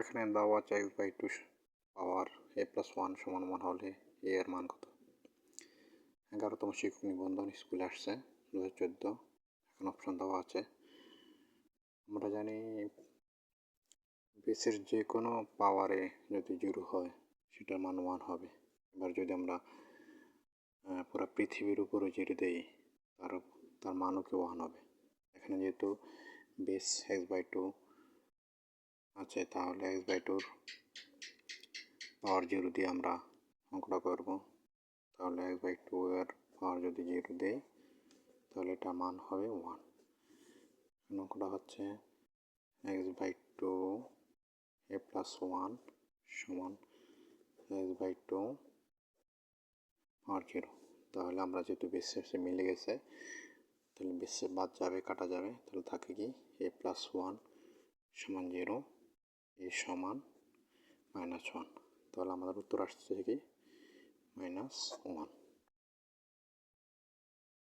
এখানে দেওয়া চাই by two power, A plus one সমান ওয়ান হলে এ এর মান কত? এগারোতম শিক্ষক নিবন্ধন স্কুলে আসছে দু হাজার চোদ্দ। এখন অপশন দেওয়া আছে। আমরা জানি বেসের যে কোনো পাওয়ারে যদি জিরো হয়, সেটার মান ওয়ান হবে। এবার যদি আমরা পুরো পৃথিবীর উপরে জিরো দেই, তার তার মানও কি ওয়ান হবে? এখানে যেহেতু বেস এক্স বাই টু আছে, তাহলে এক্স বাই টুর পাওয়ার জিরো দিয়ে আমরা অঙ্কটা করব। তাহলে এক্স বাই টু এর পাওয়ার যদি জিরো দেয় তাহলে এটা মান হবে ওয়ান অঙ্কটা হচ্ছে X by two A plus one সমান X by two power zero তাহলে আমরা যেহেতু বেসে মিলে গেছে, তাহলে বেসে বাদ যাবে, কাটা যাবে, তাহলে থাকে কি এ প্লাস ওয়ান সমান জিরো এ সমান মাইনাস ওয়ান। তাহলে আমাদের উত্তর আসছে কি? Minus one.